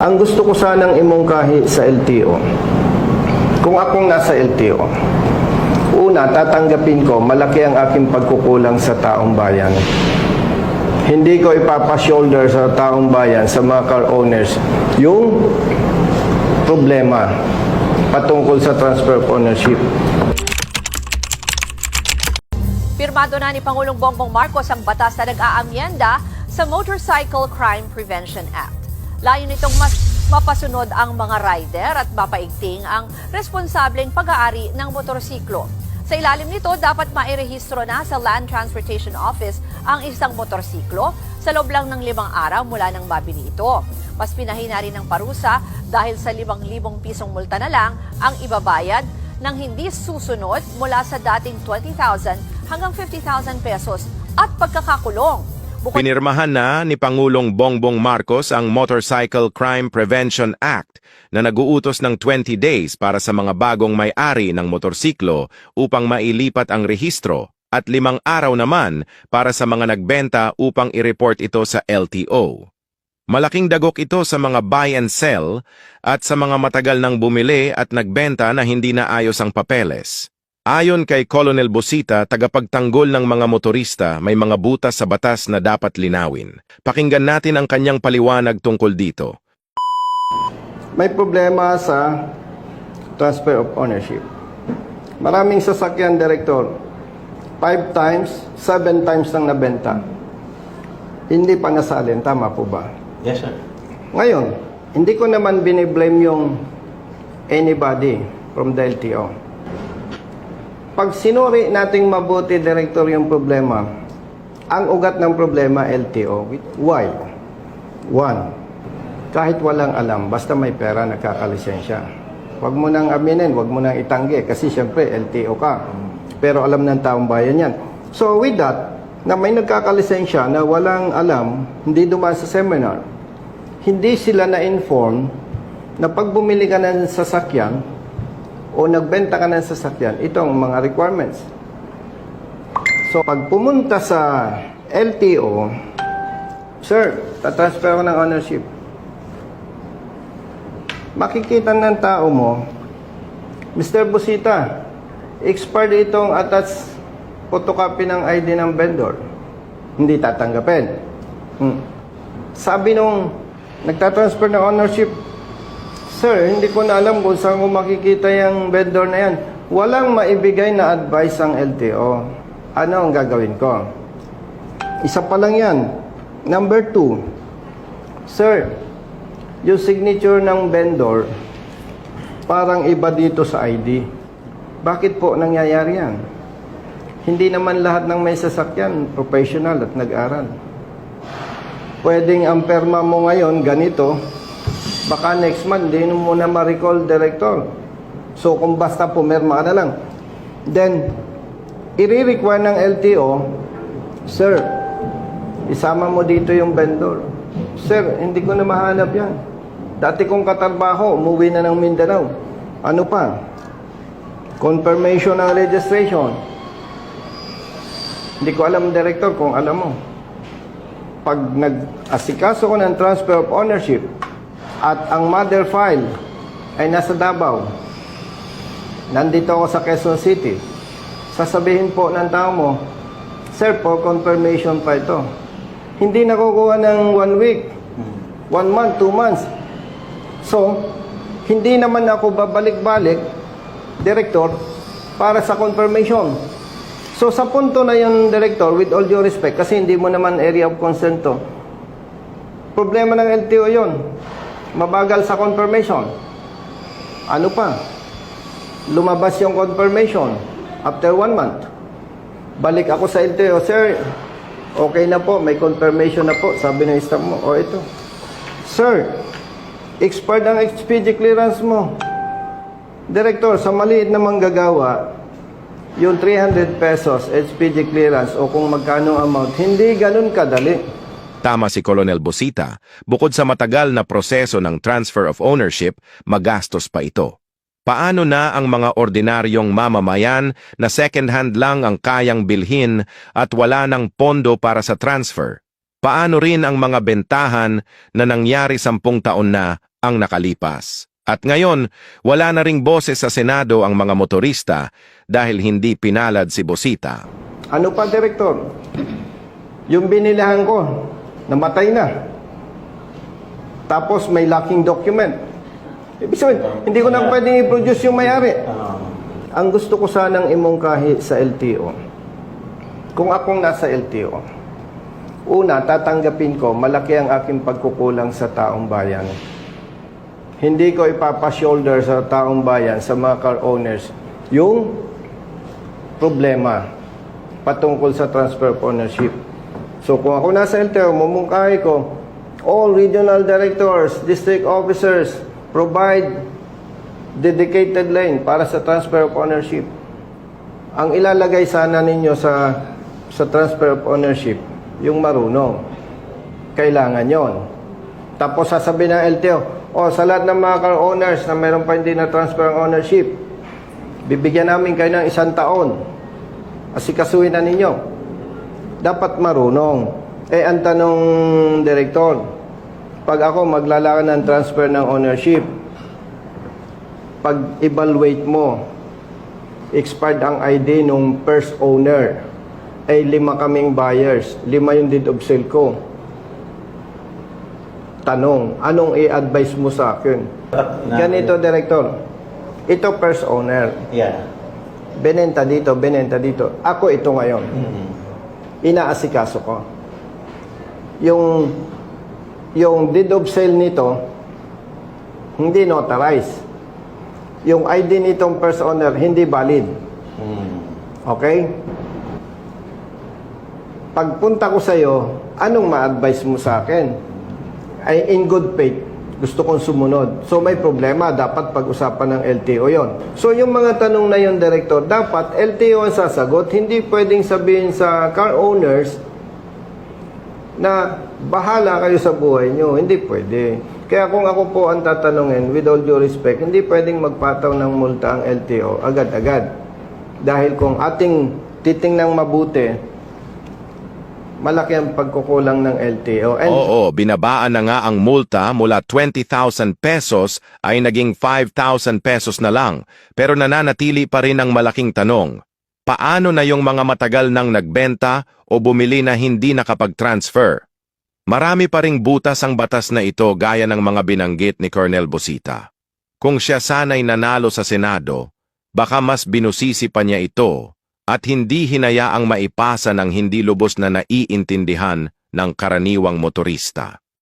Ang gusto ko sanang imungkahi sa LTO, kung akong nasa LTO, una, tatanggapin ko, malaki ang aking pagkukulang sa taong bayan. Hindi ko ipapashoulder sa taong bayan, sa mga car owners, yung problema patungkol sa transfer of ownership. Pirmado na ni Pangulong Bongbong Marcos ang batas na nag-aamyenda sa Motorcycle Crime Prevention Act. Layo nitong mas mapasunod ang mga rider at mapaigting ang responsableng pag-aari ng motorsiklo. Sa ilalim nito, dapat mairehistro na sa Land Transportation Office ang isang motorsiklo sa loob lang ng limang araw mula nang mabili ito. Mas pinahina rin ng parusa dahil sa 5,000 pisong multa na lang ang ibabayad ng hindi susunod mula sa dating 20,000 hanggang 50,000 pesos at pagkakakulong. Bukod Pinirmahan na ni Pangulong Bongbong Marcos ang Motorcycle Crime Prevention Act na naguutos ng 20 days para sa mga bagong may-ari ng motorsiklo upang mailipat ang rehistro at limang araw naman para sa mga nagbenta upang i-report ito sa LTO. Malaking dagok ito sa mga buy and sell at sa mga matagal nang bumili at nagbenta na hindi na ayos ang papeles. Ayon kay Colonel Bosita, tagapagtanggol ng mga motorista, may mga butas sa batas na dapat linawin. Pakinggan natin ang kanyang paliwanag tungkol dito. May problema sa transfer of ownership. Maraming sasakyan, Director. Five times, seven times nang nabenta. Hindi pa nasalin. Tama po ba? Yes, sir. Ngayon, hindi ko naman biniblame yung anybody from the LTO. Pag sinuri nating mabuti, Director, yung problema, ang ugat ng problema, LTO. Why? One, kahit walang alam, basta may pera, nagkakalisensya. Huwag mo nang aminin, huwag mo nang itanggi, kasi siyempre, LTO ka. Pero alam ng taong bayan yan. So with that, na may nagkakalisensya na walang alam, hindi dumaan sa seminar, hindi sila na-inform na pag bumili ka ng sasakyan o nagbenta ka ng sasakyan, itong mga requirements. So pag pumunta sa LTO, Sir, tatransfer ko ng ownership. Makikita ng tao mo, Mr. Busita, expired itong attached photocopy ng ID ng vendor. Hindi tatanggapin. Hmm. Sabi nung nagtatransfer ng ownership, Sir, hindi ko na alam kung saan ko makikita yung vendor na yan. Walang maibigay na advice ang LTO. Ano ang gagawin ko? Isa pa lang yan. Number two, Sir, yung signature ng vendor, parang iba dito sa ID. Bakit po nangyayari yan? Hindi naman lahat ng may sasakyan professional at nag-aral. Pwedeng ang perma mo ngayon ganito, baka next month hindi mo na ma-recall director. So kung basta pumirma ka na lang. Then, i-require ng LTO, Sir, isama mo dito yung vendor. Sir, hindi ko na mahanap yan. Dati kong katrabaho, umuwi na ng Mindanao. Ano pa? Confirmation ng registration. Hindi ko alam, Director, kung alam mo. Pag nag-asikaso ko ng transfer of ownership at ang mother file ay nasa Davao, nandito ako sa Quezon City, sasabihin po ng tao mo, Sir, for confirmation pa ito. Hindi nakukuha ng one week, one month, two months. So, hindi naman ako babalik-balik, Director, para sa confirmation. So sa punto na yung director, with all due respect, kasi hindi mo naman area of concern to, problema ng LTO yon Mabagal sa confirmation. Ano pa? Lumabas yung confirmation after one month. Balik ako sa LTO, Sir, okay na po, may confirmation na po. Sabi ng staff mo, o ito. Sir, expired ang XPG clearance mo. Director, sa maliit na manggagawa, yung 300 pesos HPG clearance o kung magkano amount, hindi ganun kadali. Tama si Colonel Bosita, bukod sa matagal na proseso ng transfer of ownership, magastos pa ito. Paano na ang mga ordinaryong mamamayan na second-hand lang ang kayang bilhin at wala ng pondo para sa transfer? Paano rin ang mga bentahan na nangyari sampung taon na ang nakalipas. At ngayon, wala na ring boses sa Senado ang mga motorista dahil hindi pinalad si Bosita. Ano pa, Direktor? Yung binilihan ko, namatay na. Tapos may lacking document. Ibig sabihin, hindi ko na pwedeng i-produce yung may-ari. Ang gusto ko sanang imungkahi sa LTO, kung akong nasa LTO, una, tatanggapin ko, malaki ang aking pagkukulang sa taong bayan. Hindi ko ipapa-shoulder sa taong bayan, sa mga car owners, yung problema patungkol sa transfer of ownership. So kung ako nasa LTO, mumungkahi ko, all regional directors, district officers, provide dedicated lane para sa transfer of ownership. Ang ilalagay sana ninyo sa sa transfer of ownership, yung marunong. Kailangan yon. Tapos sasabihin ng LTO, oh, sa lahat ng mga car owners na meron pa hindi na transfer ang ownership, bibigyan namin kayo ng isang taon. Asikasuhin na ninyo. Dapat marunong. Eh, ang tanong, Direktor, pag ako maglalakad ng transfer ng ownership, pag evaluate mo, expired ang ID nung first owner, ay lima kaming buyers, lima yung deed of sale ko. Tanong, anong i-advise mo sa akin? Ganito, Director. Ito first owner. Yeah. Benenta dito, benenta dito. Ako ito ngayon. Mm. Inaasikaso ko. Yung yung deed of sale nito hindi notarized. Yung ID nitong first owner hindi valid. Mm. Okay? Pagpunta ko sa iyo, anong ma-advise mo sa akin? Ay in good faith, gusto kong sumunod. So may problema, dapat pag-usapan ng LTO yon. So yung mga tanong na yon, Director, dapat LTO ang sasagot. Hindi pwedeng sabihin sa car owners na bahala kayo sa buhay nyo. Hindi pwede. Kaya kung ako po ang tatanungin, with all due respect, hindi pwedeng magpataw ng multa ang LTO agad-agad. Dahil kung ating titingnang mabuti, malaki ang pagkukulang ng LTO. And Oo, binabaan na nga ang multa mula 20,000 pesos ay naging 5,000 pesos na lang. Pero nananatili pa rin ang malaking tanong. Paano na yung mga matagal nang nagbenta o bumili na hindi nakapag-transfer? Marami pa ring butas ang batas na ito gaya ng mga binanggit ni Colonel Bosita. Kung siya sanay nanalo sa Senado, baka mas binusisi pa niya ito at hindi hinayaang maipasa ng hindi lubos na naiintindihan ng karaniwang motorista.